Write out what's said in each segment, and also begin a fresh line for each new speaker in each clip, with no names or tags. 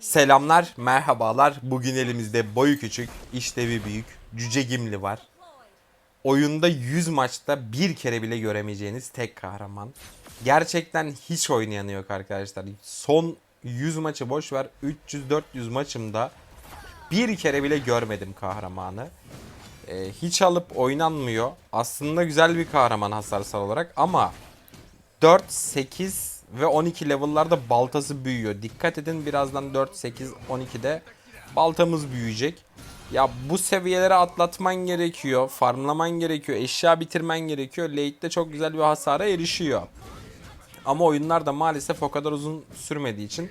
Selamlar, merhabalar. Bugün elimizde boyu küçük, işlevi büyük, cüce gimli var. Oyunda 100 maçta bir kere bile göremeyeceğiniz tek kahraman. Gerçekten hiç oynayanı yok arkadaşlar. Son 100 maçı boş ver 300-400 maçımda bir kere bile görmedim kahramanı. Ee, hiç alıp oynanmıyor. Aslında güzel bir kahraman hasarsal olarak ama 4, 8 ve 12 level'larda baltası büyüyor. Dikkat edin birazdan 4, 8, 12'de baltamız büyüyecek. Ya bu seviyelere atlatman gerekiyor. Farmlaman gerekiyor. Eşya bitirmen gerekiyor. Late'de çok güzel bir hasara erişiyor. Ama oyunlar da maalesef o kadar uzun sürmediği için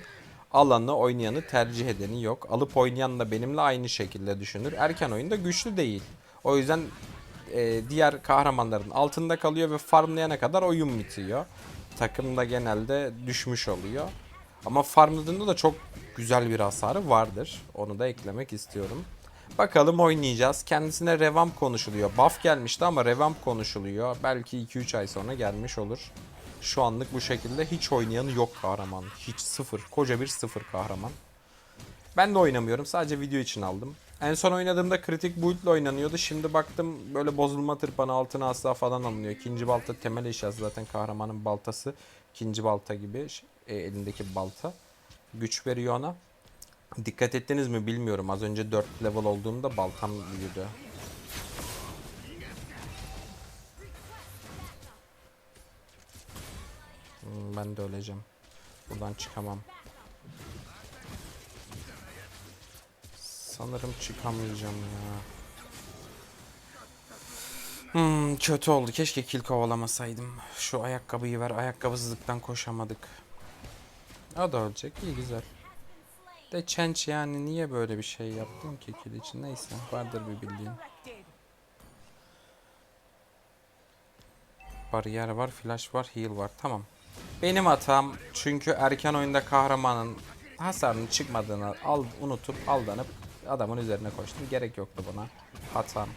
alanı oynayanı tercih edeni yok. Alıp oynayan da benimle aynı şekilde düşünür. Erken oyunda güçlü değil. O yüzden e, diğer kahramanların altında kalıyor ve farmlayana kadar oyun bitiyor. Takım da genelde düşmüş oluyor. Ama farmladığında da çok güzel bir hasarı vardır. Onu da eklemek istiyorum. Bakalım oynayacağız. Kendisine revamp konuşuluyor. Buff gelmişti ama revamp konuşuluyor. Belki 2-3 ay sonra gelmiş olur. Şu anlık bu şekilde hiç oynayanı yok kahraman. Hiç sıfır. Koca bir sıfır kahraman. Ben de oynamıyorum. Sadece video için aldım. En son oynadığımda kritik build ile oynanıyordu. Şimdi baktım böyle bozulma tırpanı altına asla falan alınıyor. İkinci balta temel eşyası zaten kahramanın baltası. İkinci balta gibi e, elindeki balta. Güç veriyor ona. Dikkat ettiniz mi bilmiyorum. Az önce 4 level olduğumda baltam büyüdü. Hmm, ben de öleceğim. Buradan çıkamam. Sanırım çıkamayacağım ya. Hmm, kötü oldu. Keşke kill kovalamasaydım. Şu ayakkabıyı ver. Ayakkabısızlıktan koşamadık. O da ölecek. İyi güzel. De Chench yani niye böyle bir şey yaptın ki kill için? Neyse. Vardır bir bildiğin. Bariyer var, flash var, heal var. Tamam. Benim hatam çünkü erken oyunda kahramanın hasarının çıkmadığını al, unutup aldanıp adamın üzerine koştum. Gerek yoktu buna. Hatam.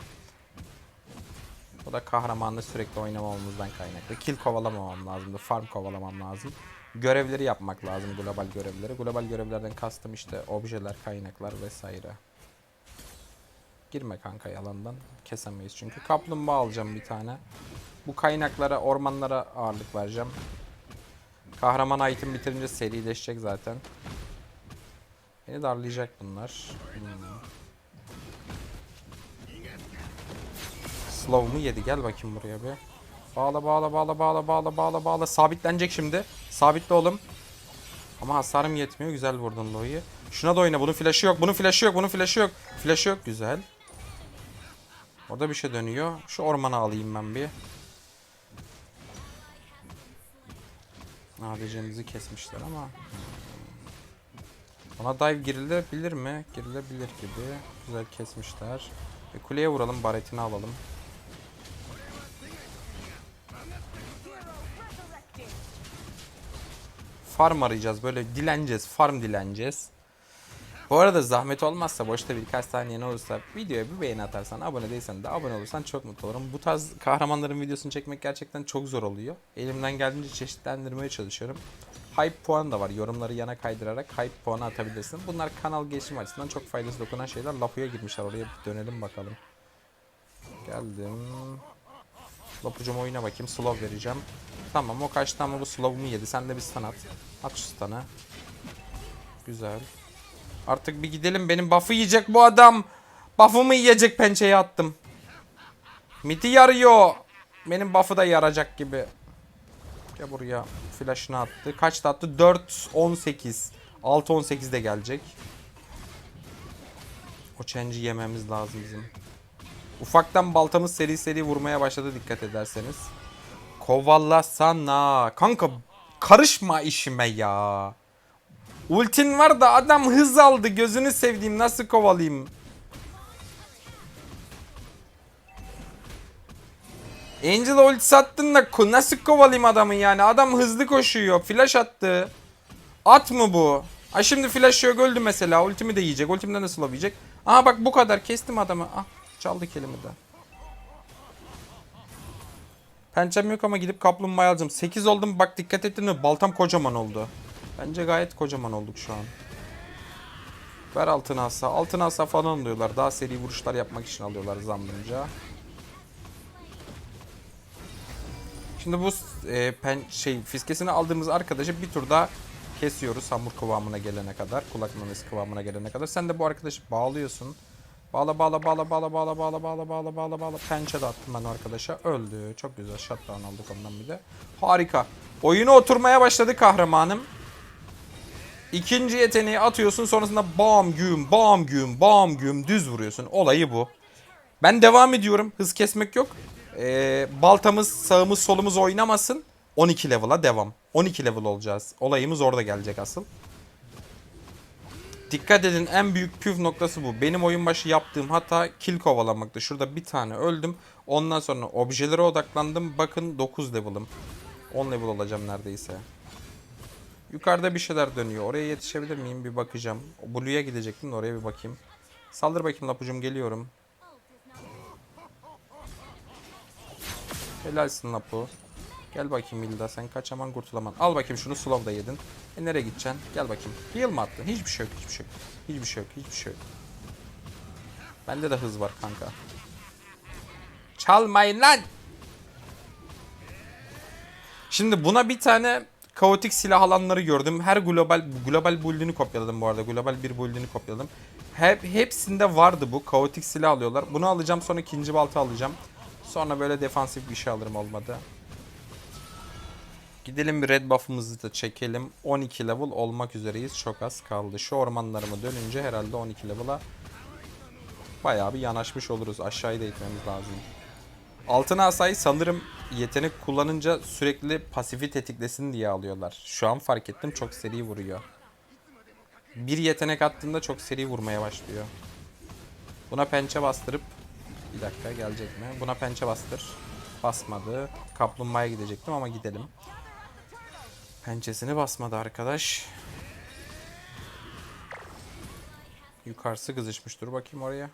Bu da kahramanla sürekli oynamamamızdan kaynaklı. Kill kovalamamam lazımdı. Farm kovalamam lazım. Görevleri yapmak lazım global görevleri. Global görevlerden kastım işte objeler, kaynaklar vesaire. Girme kanka yalandan. Kesemeyiz çünkü. Kaplumbağa alacağım bir tane. Bu kaynaklara, ormanlara ağırlık vereceğim. Kahraman item bitirince serileşecek zaten. Beni darlayacak bunlar. Hmm. Slow mu yedi? Gel bakayım buraya bir. Bağla bağla bağla bağla bağla bağla bağla. Sabitlenecek şimdi. Sabitle oğlum. Ama hasarım yetmiyor. Güzel vurdun Lo'yu. Şuna da oyna. Bunun flash'ı yok. Bunun flash'ı yok. Bunun flash'ı yok. Flash'ı yok. Güzel. Orada bir şey dönüyor. Şu ormana alayım ben bir. ADC'mizi kesmişler ama. Ona dive girilebilir mi? Girilebilir gibi. Güzel kesmişler. E, kuleye vuralım. Baretini alalım. Farm arayacağız. Böyle dileneceğiz. Farm dileneceğiz. Bu arada zahmet olmazsa boşta birkaç saniye ne olursa videoya bir beğeni atarsan abone değilsen de abone olursan çok mutlu olurum. Bu tarz kahramanların videosunu çekmek gerçekten çok zor oluyor. Elimden geldiğince çeşitlendirmeye çalışıyorum. Hype puanı da var. Yorumları yana kaydırarak hype puanı atabilirsin. Bunlar kanal gelişim açısından çok faydası dokunan şeyler. Lapu'ya girmişler. Oraya bir dönelim bakalım. Geldim. Lapucum oyuna bakayım. Slow vereceğim. Tamam o kaçtı ama bu slow'umu yedi. Sen de bir stun at. Şu stun'ı. Güzel. Artık bir gidelim. Benim buff'ı yiyecek bu adam. Buff'ımı yiyecek pençeye attım. Midi yarıyor. Benim buff'ı da yaracak gibi. Gel buraya. Flash'ını attı. Kaçta attı? 4 18. 6 18 de gelecek. O change'i yememiz lazım bizim. Ufaktan baltamız seri seri vurmaya başladı dikkat ederseniz. Kovalasana. Kanka karışma işime ya. Ultin var da adam hız aldı. Gözünü sevdiğim nasıl kovalayayım? Angel ulti sattın da nasıl kovalayayım adamı yani? Adam hızlı koşuyor. Flash attı. At mı bu? Ay şimdi flash yok öldü mesela. Ultimi de yiyecek. Ultimden nasıl yiyecek? Aha bak bu kadar. Kestim adamı. Ah çaldı kelimi de. Pençem yok ama gidip kaplumbağa alacağım. 8 oldum bak dikkat ettin mi? Baltam kocaman oldu. Bence gayet kocaman olduk şu an. Ver altın asa. Altın asa falan alıyorlar. Daha seri vuruşlar yapmak için alıyorlar zannımca. Şimdi bu e, pen, şey fiskesini aldığımız arkadaşı bir turda kesiyoruz hamur kıvamına gelene kadar. Kulak memesi kıvamına gelene kadar. Sen de bu arkadaşı bağlıyorsun. Bağla bağla bağla bağla bağla bağla bağla bağla bağla bağla. Pençe de attım ben arkadaşa. Öldü. Çok güzel. Shutdown aldık ondan bir de. Harika. Oyuna oturmaya başladı kahramanım. İkinci yeteneği atıyorsun sonrasında bam güm bam güm bam güm düz vuruyorsun. Olayı bu. Ben devam ediyorum. Hız kesmek yok. Ee, baltamız sağımız solumuz oynamasın. 12 level'a devam. 12 level olacağız. Olayımız orada gelecek asıl. Dikkat edin en büyük püf noktası bu. Benim oyun başı yaptığım hata kill kovalamakta. Şurada bir tane öldüm. Ondan sonra objelere odaklandım. Bakın 9 level'ım. 10 level olacağım neredeyse. Yukarıda bir şeyler dönüyor. Oraya yetişebilir miyim? Bir bakacağım. Blue'ya gidecektim de oraya bir bakayım. Saldır bakayım lapucum geliyorum. Helalsin Lapu. Gel bakayım Hilda sen kaçaman kurtulaman. Al bakayım şunu slow da yedin. E nereye gideceksin? Gel bakayım. Heal mı attın? Hiçbir şey yok, hiçbir şey yok. Hiçbir şey yok, hiçbir şey yok. Bende de hız var kanka. Çalmayın lan! Şimdi buna bir tane kaotik silah alanları gördüm. Her global global build'ini kopyaladım bu arada. Global bir build'ini kopyaladım. Hep hepsinde vardı bu. Kaotik silah alıyorlar. Bunu alacağım sonra ikinci balta alacağım. Sonra böyle defansif bir şey alırım olmadı. Gidelim bir red buff'ımızı da çekelim. 12 level olmak üzereyiz. Çok az kaldı. Şu ormanlarımı dönünce herhalde 12 level'a bayağı bir yanaşmış oluruz. Aşağıya da itmemiz lazım. Altın asayı sanırım yetenek kullanınca sürekli pasifi tetiklesin diye alıyorlar. Şu an fark ettim çok seri vuruyor. Bir yetenek attığında çok seri vurmaya başlıyor. Buna pençe bastırıp bir dakika gelecek mi? Buna pençe bastır. Basmadı. Kaplumbağaya gidecektim ama gidelim. Pençesini basmadı arkadaş. Yukarısı kızışmış. Dur bakayım oraya.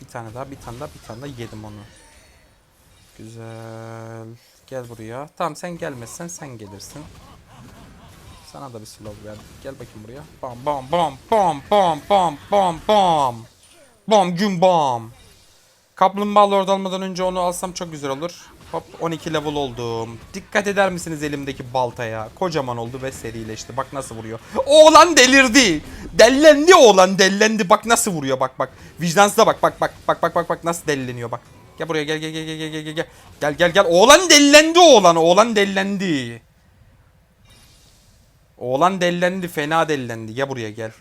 Bir tane daha, bir tane daha, bir tane daha yedim onu. Güzel. Gel buraya. Tamam sen gelmezsen sen gelirsin. Sana da bir slow verdik. Gel bakayım buraya. Bam bam bam bam bam bam bam bam. Bam güm bam. Kaplumbağa lord almadan önce onu alsam çok güzel olur. Hop 12 level oldum. Dikkat eder misiniz elimdeki baltaya? Kocaman oldu ve serileşti. Bak nasıl vuruyor. Oğlan delirdi. Dellendi oğlan dellendi. Bak nasıl vuruyor bak bak. Vicdansıza bak bak bak bak bak bak bak nasıl delleniyor bak. Gel buraya gel gel gel gel gel gel gel. Gel gel gel. Oğlan dellendi oğlan. Oğlan dellendi. Oğlan dellendi. Fena dellendi. Gel buraya gel.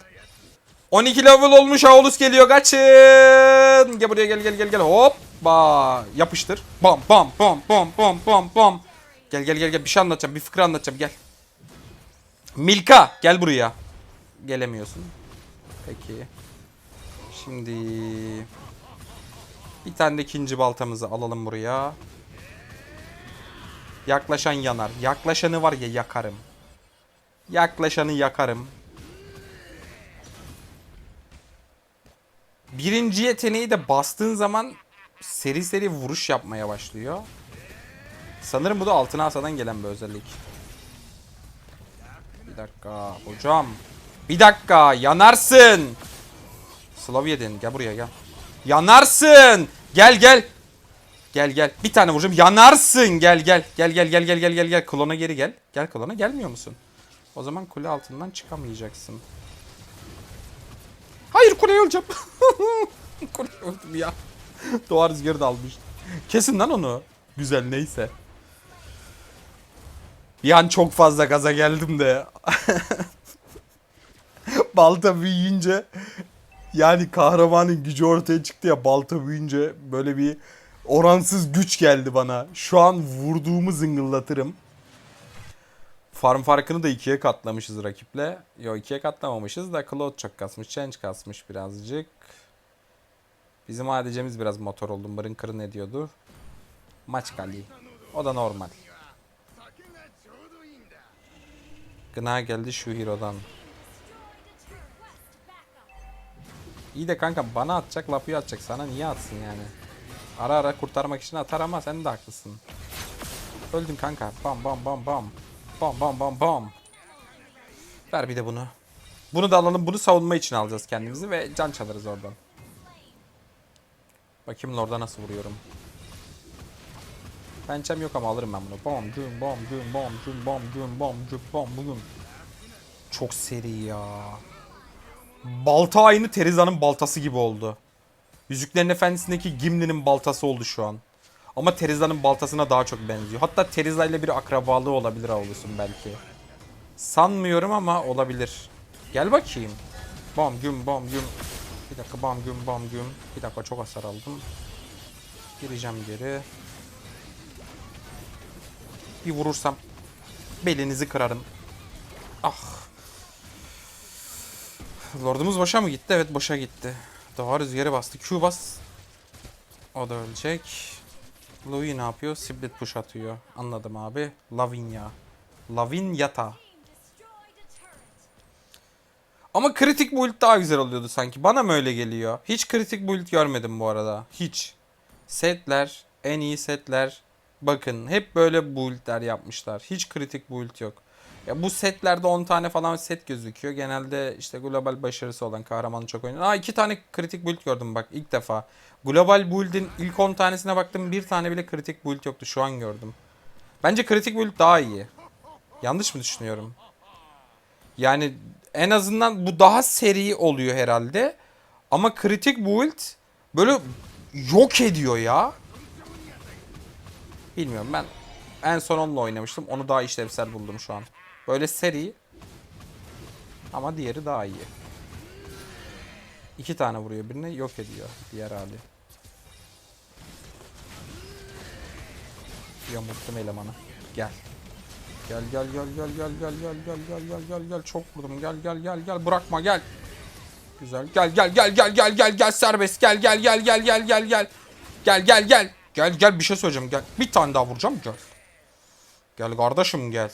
12 level olmuş Aulus geliyor kaçın. Gel buraya gel gel gel gel. Hoppa. Yapıştır. Bam bam bam bam bam bam bam. Gel gel gel gel bir şey anlatacağım. Bir fıkra anlatacağım gel. Milka gel buraya. Gelemiyorsun. Peki. Şimdi bir tane de ikinci baltamızı alalım buraya. Yaklaşan yanar. Yaklaşanı var ya yakarım. Yaklaşanı yakarım. Birinci yeteneği de bastığın zaman seri seri vuruş yapmaya başlıyor. Sanırım bu da altın asadan gelen bir özellik. Bir dakika hocam. Bir dakika yanarsın. Slav yedin gel buraya gel. Yanarsın. Gel gel. Gel gel. Bir tane vuracağım. Yanarsın. Gel gel. Gel gel gel gel gel gel gel. Klona geri gel. Gel klona gelmiyor musun? O zaman kule altından çıkamayacaksın. Hayır kuleye öleceğim. kuleye öldüm ya. Doğa rüzgarı da almış. Kesin lan onu. Güzel neyse. Bir an çok fazla gaza geldim de. balta büyüyünce yani kahramanın gücü ortaya çıktı ya balta büyüyünce böyle bir oransız güç geldi bana. Şu an vurduğumu zıngıldatırım. Farm farkını da ikiye katlamışız rakiple. Yo ikiye katlamamışız da Cloud çok kasmış. Change kasmış birazcık. Bizim ADC'miz biraz motor oldu. Mırın kırın ne diyordu? Maç kali. O da normal. Gına geldi şu hero'dan. İyi de kanka bana atacak, Lapu'yu atacak. Sana niye atsın yani? Ara ara kurtarmak için atar ama sen de haklısın. Öldün kanka. Bam bam bam bam. Bam bam bam bam. Ver bir de bunu. Bunu da alalım. Bunu savunma için alacağız kendimizi ve can çalarız oradan. Bakayım orada nasıl vuruyorum. Pençem yok ama alırım ben bunu. Bam güm bam güm bam güm bam güm bam güm bam güm. Çok seri ya. Balta aynı Teriza'nın baltası gibi oldu. Yüzüklerin Efendisi'ndeki Gimli'nin baltası oldu şu an. Ama Teriza'nın baltasına daha çok benziyor. Hatta Teriza ile bir akrabalığı olabilir Avlus'un belki. Sanmıyorum ama olabilir. Gel bakayım. Bam güm bam güm. Bir dakika bam güm bam güm. Bir dakika çok hasar aldım. Gireceğim geri. Bir vurursam belinizi kırarım. Ah. Lordumuz boşa mı gitti? Evet boşa gitti. Doğa rüzgarı bastı. Q bas. O da ölecek. Louis ne yapıyor? Split push atıyor. Anladım abi. Lavinia. Lavinyata. Ama kritik build daha güzel oluyordu sanki. Bana mı öyle geliyor? Hiç kritik build görmedim bu arada. Hiç. Setler, en iyi setler. Bakın hep böyle build'ler yapmışlar. Hiç kritik build yok. Ya bu setlerde 10 tane falan set gözüküyor. Genelde işte global başarısı olan kahramanı çok oynuyor. Aa iki tane kritik build gördüm bak ilk defa. Global build'in ilk 10 tanesine baktım bir tane bile kritik build yoktu. Şu an gördüm. Bence kritik build daha iyi. Yanlış mı düşünüyorum? Yani en azından bu daha seri oluyor herhalde. Ama kritik build böyle yok ediyor ya. Bilmiyorum ben en son onunla oynamıştım. Onu daha işlevsel buldum şu an. Böyle seri ama diğeri daha iyi. İki tane vuruyor birine yok ediyor diğer hali. Yamulttum elemanı. Gel. Gel gel gel gel gel gel gel gel gel gel gel gel çok vurdum gel gel gel gel bırakma gel. Güzel gel gel gel gel gel gel gel serbest gel gel gel gel gel gel gel. Gel gel gel. Gel gel bir şey söyleyeceğim gel. Bir tane daha vuracağım gel. Gel kardeşim gel.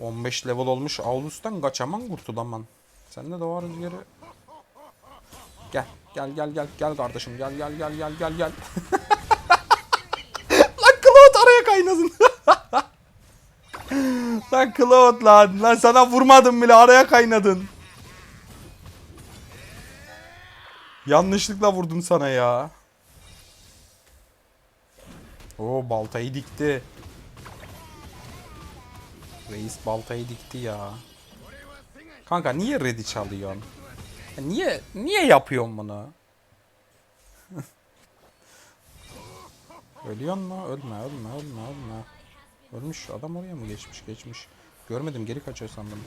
15 level olmuş Aulus'tan kaçaman kurtulamam. Sen de doğar rüzgarı. Gel gel gel gel gel kardeşim gel gel gel gel gel gel. lan Cloud araya kaynadın. lan Cloud lan. Lan sana vurmadım bile araya kaynadın. Yanlışlıkla vurdum sana ya. Oo baltayı dikti. Reis baltayı dikti ya. Kanka niye ready çalıyorsun? Niye niye yapıyorsun bunu? Ölüyorsun mu? Ölme, ölme, ölme, ölme. Ölmüş. Adam oraya mı geçmiş? Geçmiş. Görmedim. Geri kaçıyor sandım.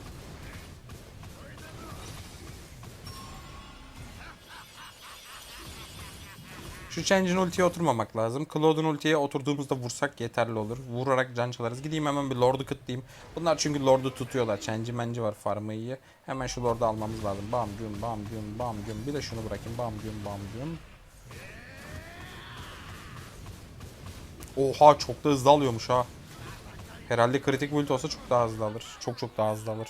Şu Change'in ultiye oturmamak lazım. Claude'un ultiye oturduğumuzda vursak yeterli olur. Vurarak can çalarız. Gideyim hemen bir Lord'u kıtlayayım. Bunlar çünkü Lord'u tutuyorlar. Change'i menci var farmı iyi. Hemen şu Lord'u almamız lazım. Bam güm bam güm bam güm. Bir de şunu bırakayım. Bam güm bam güm. Oha çok da hızlı alıyormuş ha. Herhalde kritik build olsa çok daha hızlı alır. Çok çok daha hızlı alır.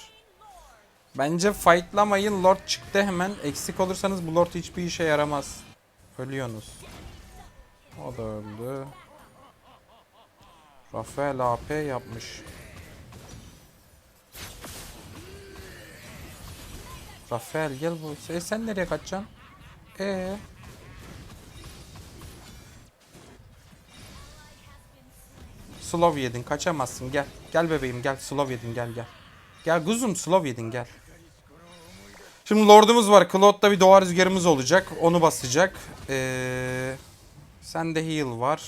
Bence fightlamayın. Lord çıktı hemen. Eksik olursanız bu Lord hiçbir işe yaramaz. Ölüyorsunuz. O da öldü. Rafael AP yapmış. Rafael gel bu. E sen nereye kaçacaksın? E Slov yedin kaçamazsın gel. Gel bebeğim gel Slov yedin gel gel. Gel kuzum Slov yedin gel. Şimdi Lord'umuz var. Claude'da bir doğa rüzgarımız olacak. Onu basacak. Ee, sende heal var.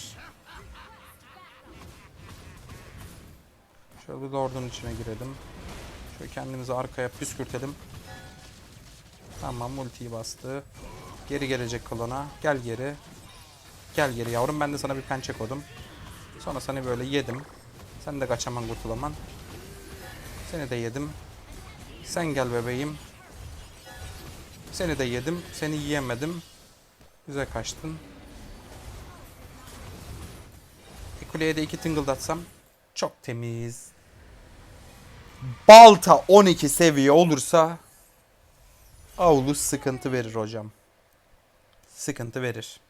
Şöyle bir Lord'un içine girelim. Şöyle kendimizi arkaya püskürtelim. Tamam multiyi bastı. Geri gelecek klona. Gel geri. Gel geri yavrum. Ben de sana bir pençe kodum. Sonra seni böyle yedim. Sen de kaçaman kurtulaman. Seni de yedim. Sen gel bebeğim. Seni de yedim. Seni yiyemedim. Güzel kaçtın. kuleye de iki tıngıldatsam çok temiz. Balta 12 seviye olursa avlu sıkıntı verir hocam. Sıkıntı verir.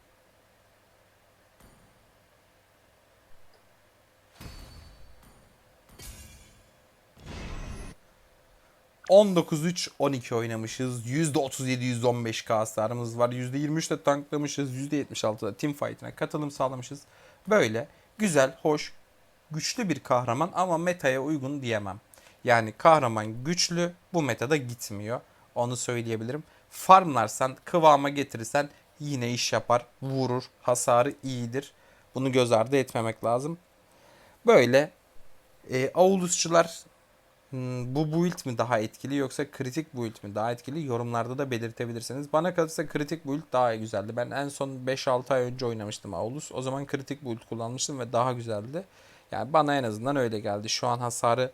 %19-3-12 oynamışız. %37-115k hasarımız var. %23'te tanklamışız. %76'da team fight'ına katılım sağlamışız. Böyle güzel, hoş, güçlü bir kahraman ama metaya uygun diyemem. Yani kahraman güçlü bu metada gitmiyor. Onu söyleyebilirim. Farmlarsan, kıvama getirirsen yine iş yapar, vurur, hasarı iyidir. Bunu göz ardı etmemek lazım. Böyle e, Aulusçular bu build mi daha etkili yoksa kritik build mi daha etkili yorumlarda da belirtebilirsiniz. Bana kalırsa kritik build daha güzeldi. Ben en son 5-6 ay önce oynamıştım Aulus. O zaman kritik build kullanmıştım ve daha güzeldi. Yani bana en azından öyle geldi. Şu an hasarı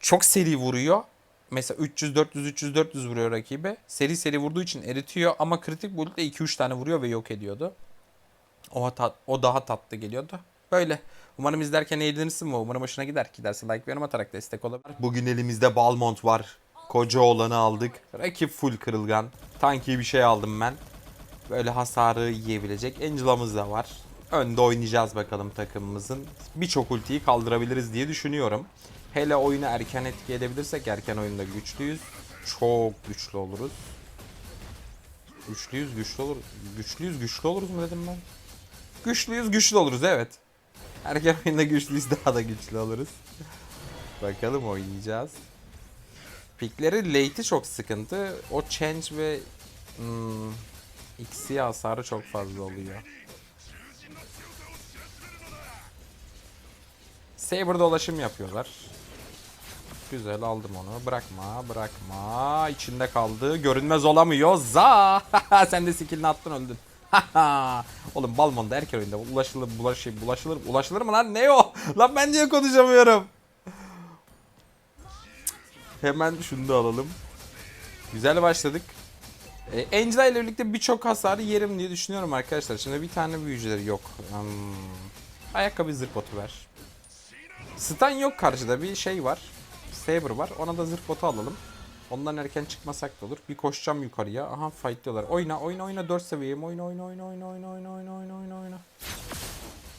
çok seri vuruyor. Mesela 300 400 300 400 vuruyor rakibe. Seri seri vurduğu için eritiyor ama kritik build'de 2-3 tane vuruyor ve yok ediyordu. O, tat, o daha tatlı geliyordu. Böyle. Umarım izlerken eğlenirsin ve umarım hoşuna gider. Giderse like ve yorum atarak destek olabilir. Bugün elimizde Balmont var. Koca olanı aldık. Rakip full kırılgan. Tanki bir şey aldım ben. Böyle hasarı yiyebilecek. Angela'mız da var. Önde oynayacağız bakalım takımımızın. Birçok ultiyi kaldırabiliriz diye düşünüyorum. Hele oyunu erken etki edebilirsek erken oyunda güçlüyüz. Çok güçlü oluruz. Güçlüyüz güçlü olur. Güçlüyüz güçlü oluruz mu dedim ben? Güçlüyüz güçlü oluruz evet. Erken oyunda güçlüyüz daha da güçlü oluruz. Bakalım oynayacağız. Pikleri late'i çok sıkıntı. O change ve hmm, XC hasarı çok fazla oluyor. Saber dolaşım yapıyorlar. Güzel aldım onu. Bırakma, bırakma. İçinde kaldı. Görünmez olamıyor. Za! Sen de skillini attın öldün. Oğlum Balmon'da erken oyunda ulaşılır, bulaşır, bulaşılır, ulaşılır mı lan? Ne o? Lan ben niye konuşamıyorum? Hemen şunu da alalım. Güzel başladık. E, Angela ile birlikte birçok hasarı yerim diye düşünüyorum arkadaşlar. Şimdi bir tane büyücüleri yok. Hmm. Ayakkabı zırh botu ver. Stun yok karşıda bir şey var. Saber var. Ona da zırh alalım. Ondan erken çıkmasak da olur. Bir koşacağım yukarıya. Aha fight diyorlar. Oyna oyna oyna 4 seviyeyim. Oyna oyna oyna oyna oyna oyna oyna oyna oyna oyna.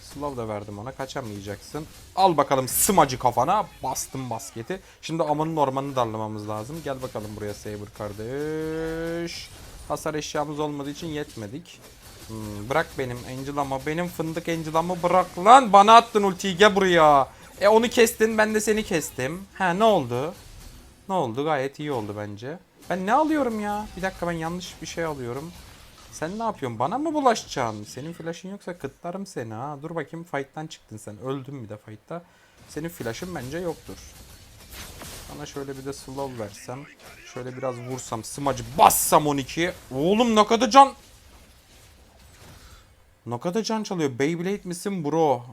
Slow da verdim ona. Kaçamayacaksın. Al bakalım smacı kafana. Bastım basketi. Şimdi amanın ormanını darlamamız lazım. Gel bakalım buraya Saber kardeş. Hasar eşyamız olmadığı için yetmedik. Hmm, bırak benim Angel'amı. Benim fındık Angel'amı bırak lan. Bana attın ultiyi gel buraya. E onu kestin ben de seni kestim. Ha ne oldu? Ne oldu? Gayet iyi oldu bence. Ben ne alıyorum ya? Bir dakika ben yanlış bir şey alıyorum. Sen ne yapıyorsun? Bana mı bulaşacaksın? Senin flash'ın yoksa kıtlarım seni ha. Dur bakayım fight'tan çıktın sen. Öldün bir de fight'ta. Senin flash'ın bence yoktur. Sana şöyle bir de slow versem. Şöyle biraz vursam. Smacı bassam 12. Oğlum ne kadar can... Ne kadar can çalıyor? Beyblade misin bro?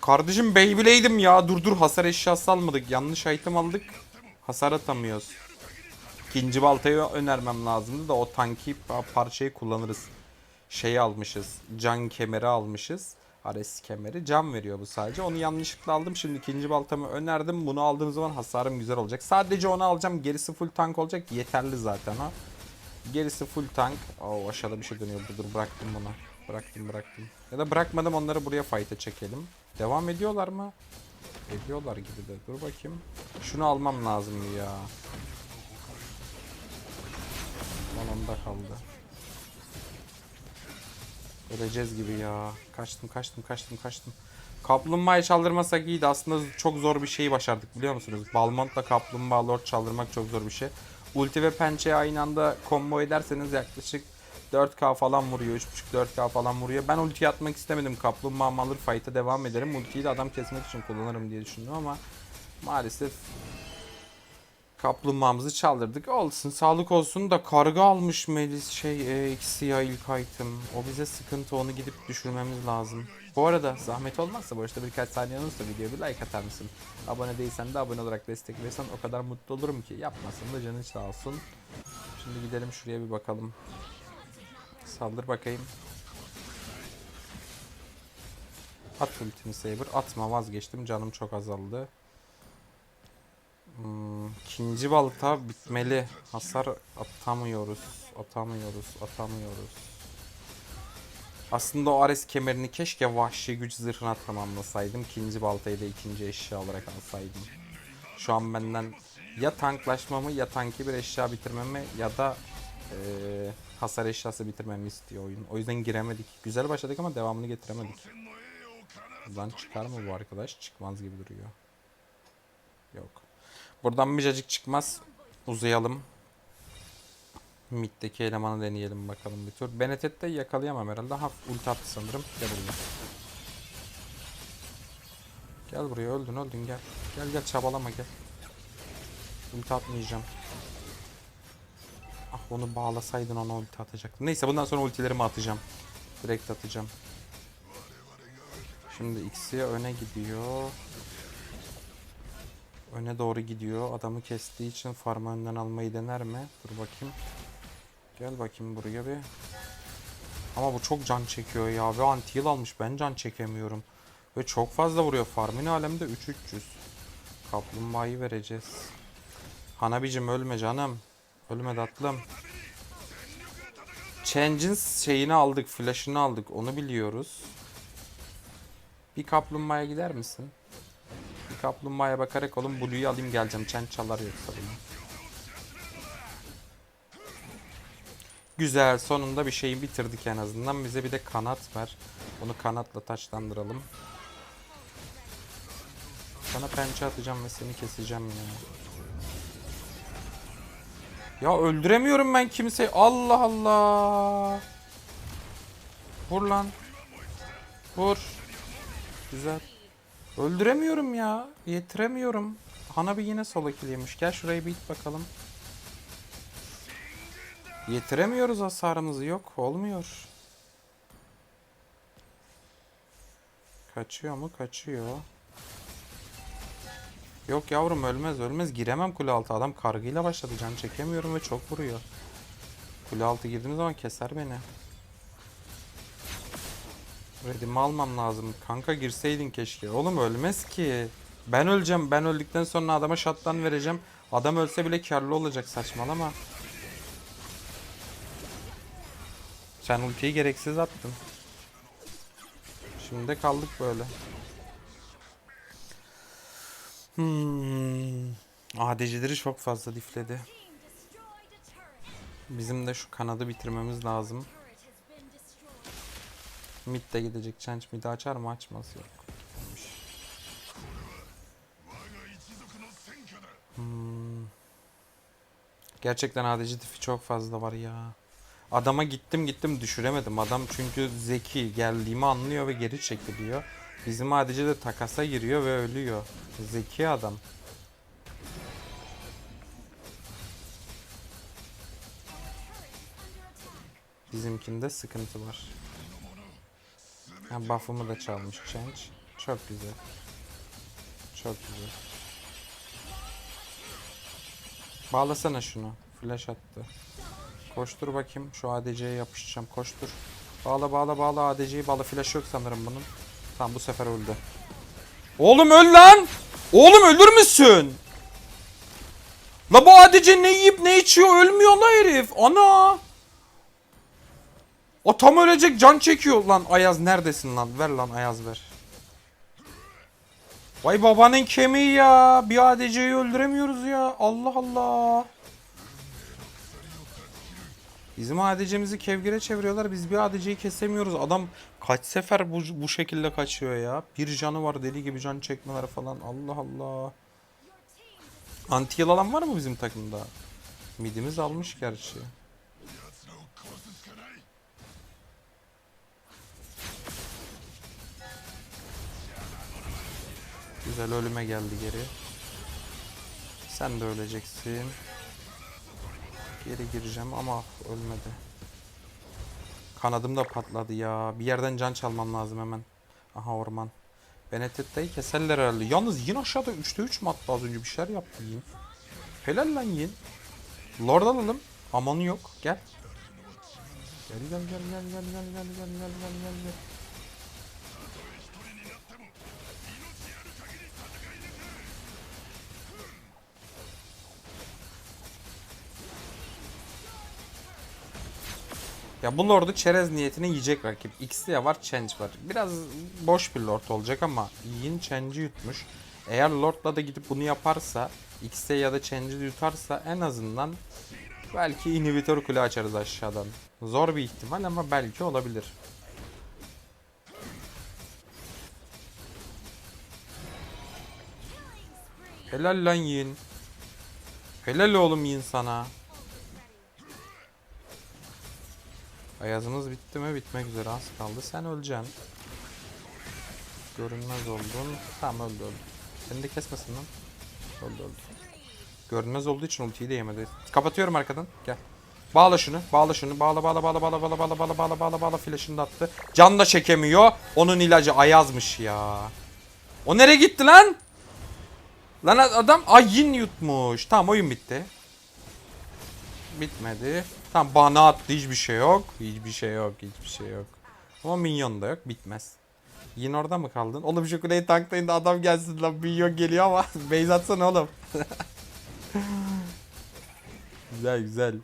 Kardeşim Beyblade'im ya. Dur dur hasar eşyası almadık. Yanlış item aldık. Hasar atamıyoruz. İkinci baltayı önermem lazımdı da o tanki pa- parçayı kullanırız. Şeyi almışız. Can kemeri almışız. Ares kemeri. Can veriyor bu sadece. Onu yanlışlıkla aldım. Şimdi ikinci baltamı önerdim. Bunu aldığım zaman hasarım güzel olacak. Sadece onu alacağım. Gerisi full tank olacak. Yeterli zaten o. Gerisi full tank. Oo aşağıda bir şey dönüyor. Dur bıraktım bunu. Bıraktım bıraktım. Ya da bırakmadım onları buraya fight'e çekelim. Devam ediyorlar mı? Ediyorlar gibi de. Dur bakayım. Şunu almam lazım ya. Son kaldı. Öleceğiz gibi ya. Kaçtım kaçtım kaçtım kaçtım. Kaplumbağayı çaldırmasak iyiydi. Aslında çok zor bir şeyi başardık biliyor musunuz? Balmont'la kaplumbağa lord çaldırmak çok zor bir şey. Ulti ve pençeyi aynı anda combo ederseniz yaklaşık 4K falan vuruyor. 3.5-4K falan vuruyor. Ben ulti atmak istemedim. Kaplumbağa alır fight'a devam ederim. Ultiyi de adam kesmek için kullanırım diye düşündüm ama maalesef kaplumbağamızı çaldırdık. Olsun sağlık olsun da karga almış Melis şey e, ikisi ya ilk item. O bize sıkıntı onu gidip düşürmemiz lazım. Bu arada zahmet olmazsa boşta birkaç saniye olursa videoya bir like atar mısın? Abone değilsen de abone olarak destek verirsen o kadar mutlu olurum ki. Yapmasın da canın sağ olsun. Şimdi gidelim şuraya bir bakalım. Saldır bakayım. At ultimi Saber. Atma vazgeçtim. Canım çok azaldı. Hmm, balta bitmeli. Hasar atamıyoruz. Atamıyoruz. Atamıyoruz. Aslında o Ares kemerini keşke vahşi güç zırhına tamamlasaydım. İkinci baltayı da ikinci eşya olarak alsaydım. Şu an benden Ya tanklaşmamı ya tanki bir eşya bitirmemi ya da eee, hasar eşyası bitirmemi istiyor oyun. O yüzden giremedik. Güzel başladık ama devamını getiremedik. Buradan çıkar mı bu arkadaş? Çıkmaz gibi duruyor. Yok. Buradan bir cacık çıkmaz. Uzayalım. Mid'deki elemanı deneyelim bakalım bir tur. Benedette'yi yakalayamam herhalde. Hafif ulti attı sanırım. Gel buraya. Gel buraya öldün öldün gel. Gel gel çabalama gel. Ulti atmayacağım. Onu bağlasaydın ona ulti atacaktım. Neyse bundan sonra ultilerimi atacağım. Direkt atacağım. Şimdi X'ye öne gidiyor. Öne doğru gidiyor. Adamı kestiği için farmı önden almayı dener mi? Dur bakayım. Gel bakayım buraya bir. Ama bu çok can çekiyor ya. Ve anti almış. Ben can çekemiyorum. Ve çok fazla vuruyor. Farmın alemde 3300. Kaplumbağayı vereceğiz. Hanabicim ölme canım. Ölme tatlım. Change'in şeyini aldık. Flash'ını aldık. Onu biliyoruz. Bir kaplumbağaya gider misin? Bir kaplumbağaya bakarak oğlum Blue'yu alayım geleceğim. Change çalar yoksa bunu. Güzel. Sonunda bir şeyi bitirdik en azından. Bize bir de kanat ver. Onu kanatla taçlandıralım. Sana pençe atacağım ve seni keseceğim ya. Ya öldüremiyorum ben kimseyi. Allah Allah. Vur lan. Vur. Güzel. Öldüremiyorum ya. Yetiremiyorum. Hanabi yine sol ikiliymiş. Gel şurayı bir it bakalım. Yetiremiyoruz hasarımızı. Yok. Olmuyor. Kaçıyor mu? Kaçıyor. Yok yavrum ölmez ölmez. Giremem kule altı. Adam kargıyla başladı. Can çekemiyorum ve çok vuruyor. Kule altı girdiğim zaman keser beni. Redimi almam lazım. Kanka girseydin keşke. Oğlum ölmez ki. Ben öleceğim. Ben öldükten sonra adama shotgun vereceğim. Adam ölse bile karlı olacak saçmalama. Sen ultiyi gereksiz attın. Şimdi kaldık böyle. Hmm. ADC'leri çok fazla difledi. Bizim de şu kanadı bitirmemiz lazım. Mid de gidecek. Change mid'i açar mı? Açmaz yok. Hmm. Gerçekten ADC difi çok fazla var ya. Adama gittim gittim düşüremedim. Adam çünkü zeki geldiğimi anlıyor ve geri çekiliyor. Bizim ADC de takasa giriyor ve ölüyor. Zeki adam. Bizimkinde sıkıntı var. Ha, buff'ımı da çalmış Change. Çok güzel. Çok güzel. Bağlasana şunu. Flash attı. Koştur bakayım. Şu ADC'ye yapışacağım. Koştur. Bağla bağla bağla ADC'yi bağla. Flash yok sanırım bunun. Tamam bu sefer öldü. Oğlum öl lan! Oğlum ölür müsün? La bu ADC ne yiyip ne içiyor ölmüyor la herif. Ana! O tam ölecek can çekiyor lan. Ayaz neredesin lan? Ver lan Ayaz ver. Vay babanın kemiği ya. Bir ADC'yi öldüremiyoruz ya. Allah Allah. Bizim ADC'mizi kevgire çeviriyorlar. Biz bir ADC'yi kesemiyoruz. Adam kaç sefer bu, bu şekilde kaçıyor ya. Bir canı var deli gibi can çekmeler falan. Allah Allah. Anti alan var mı bizim takımda? Midimiz almış gerçi. Güzel ölüme geldi geri. Sen de öleceksin. Geri gireceğim ama ölmedi. Kanadım da patladı ya. Bir yerden can çalmam lazım hemen. Aha orman. Benetetta'yı keserler herhalde. Yalnız yine aşağıda 3'te 3 mü attı az önce bir şeyler yaptı Yin. Helal lan Yin. Lord alalım. Amanı yok. Gel. Gel gel gel gel gel gel gel gel gel gel gel Ya bu lordu çerez niyetine yiyecek rakip. X'liye var, Change var. Biraz boş bir lord olacak ama Yin Change'i yutmuş. Eğer lordla da gidip bunu yaparsa X'e ya da Change'i yutarsa en azından belki inhibitor kule açarız aşağıdan. Zor bir ihtimal ama belki olabilir. Helal lan Yin. Helal oğlum Yin sana. Ayazımız bitti mi? Bitmek üzere az kaldı. Sen öleceksin. Görünmez oldun. Tamam öldü öldü. Seni de kesmesin lan. Öldü öldü. Görünmez olduğu için ultiyi de yemedi. Kapatıyorum arkadan. Gel. Bağla şunu. Bağla şunu. Bağla bağla bağla bağla bağla bağla bağla bağla bağla bağla flash'ını da attı. Can da çekemiyor. Onun ilacı ayazmış ya. O nereye gitti lan? Lan adam ayin yutmuş. Tamam oyun bitti. Bitmedi. Tamam bana attı hiçbir şey yok. Hiçbir şey yok. Hiçbir şey yok. Ama minyon da yok. Bitmez. Yine orada mı kaldın? Oğlum şu kuleyi tanklayın da adam gelsin lan. Minyon geliyor ama. Base atsana oğlum. güzel güzel.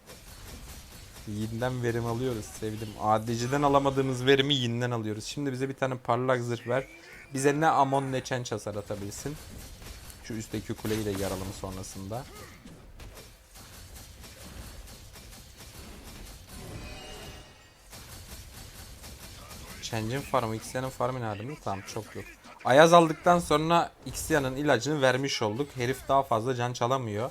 Yinden verim alıyoruz. Sevdim. ADC'den alamadığımız verimi yinden alıyoruz. Şimdi bize bir tane parlak zırh ver. Bize ne Amon ne Chen hasar atabilsin. Şu üstteki kuleyi de yaralım sonrasında. Change'in farmı, Xia'nın farmı nerede mi? Tamam çok yok. Ayaz aldıktan sonra Xia'nın ilacını vermiş olduk. Herif daha fazla can çalamıyor.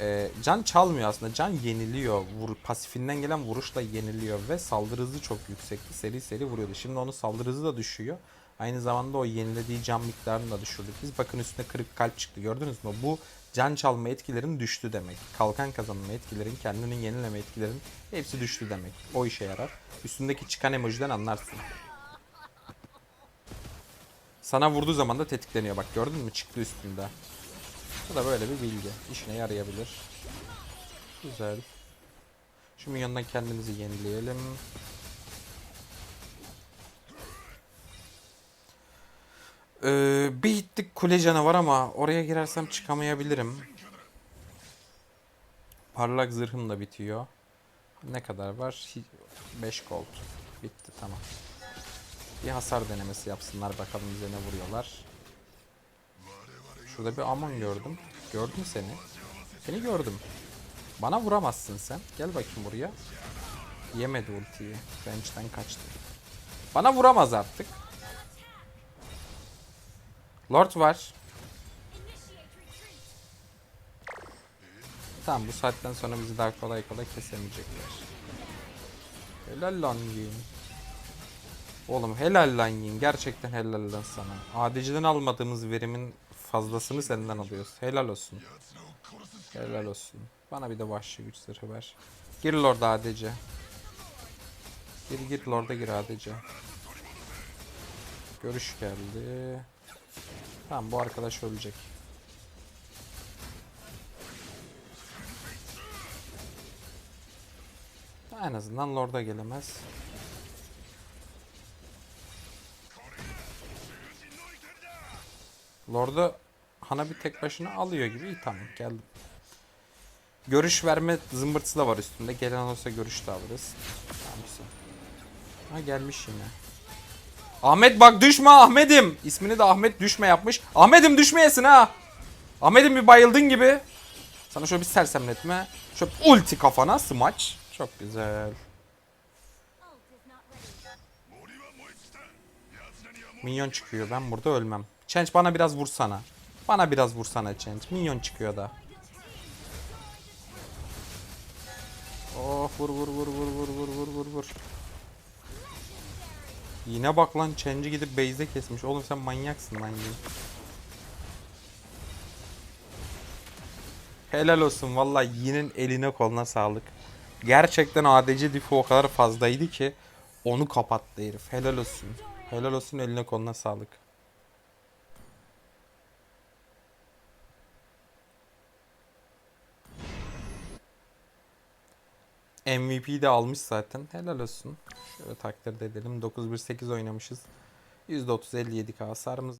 Ee, can çalmıyor aslında. Can yeniliyor. Vur, pasifinden gelen vuruşla yeniliyor ve saldırı hızı çok yüksekti. Seri seri vuruyordu. Şimdi onun saldırı hızı da düşüyor. Aynı zamanda o yenilediği can miktarını da düşürdük. Biz bakın üstüne kırık kalp çıktı. Gördünüz mü? Bu can çalma etkilerin düştü demek. Kalkan kazanma etkilerin, kendini yenileme etkilerin hepsi düştü demek. O işe yarar. Üstündeki çıkan emojiden anlarsın. Sana vurduğu zaman da tetikleniyor. Bak gördün mü? Çıktı üstünde. Bu da böyle bir bilgi. İşine yarayabilir. Güzel. Şu minyondan kendimizi yenileyelim. Ee, bir hitlik kule canavar ama oraya girersem çıkamayabilirim. Parlak zırhım da bitiyor. Ne kadar var? 5 gold. Bitti tamam. Bir hasar denemesi yapsınlar bakalım bize ne vuruyorlar. Şurada bir Amon gördüm. Gördüm seni. Seni gördüm. Bana vuramazsın sen. Gel bakayım buraya. Yemedi ultiyi. Bench'ten kaçtı. Bana vuramaz artık. Lord var. Tamam bu saatten sonra bizi daha kolay kolay kesemeyecekler. Helal lan Yin. Oğlum helal lan Yin. Gerçekten helal lan sana. ADC'den almadığımız verimin fazlasını senden alıyoruz. Helal olsun. Helal olsun. Bana bir de vahşi güç zırhı ver. Gir Lord'a ADC. Gir gir Lord'a gir ADC. Görüş geldi. Tamam bu arkadaş ölecek. En azından Lord'a gelemez. Lord'u Hana bir tek başına alıyor gibi. İyi tamam geldim. Görüş verme zımbırtısı da var üstünde. Gelen olsa görüş de alırız. Tamam. Ha gelmiş yine. Ahmet bak düşme Ahmet'im. İsmini de Ahmet düşme yapmış. Ahmet'im düşmeyesin ha. Ahmet'im bir bayıldın gibi. Sana şöyle bir sersemletme. Şöyle ulti kafana smaç. Çok güzel. Minyon çıkıyor. Ben burada ölmem. Change bana biraz vursana. Bana biraz vursana Change. Minyon çıkıyor da. Oh vur vur vur vur vur vur vur vur. Yine bak lan Change'i gidip base'de kesmiş. Oğlum sen manyaksın lan yine. Helal olsun vallahi yinin eline koluna sağlık. Gerçekten ADC difi o kadar fazlaydı ki onu kapattı herif. Helal olsun. Helal olsun eline koluna sağlık. MVP de almış zaten. Helal olsun. Şöyle takdir de edelim. 9-1-8 oynamışız. %30 57k hasarımız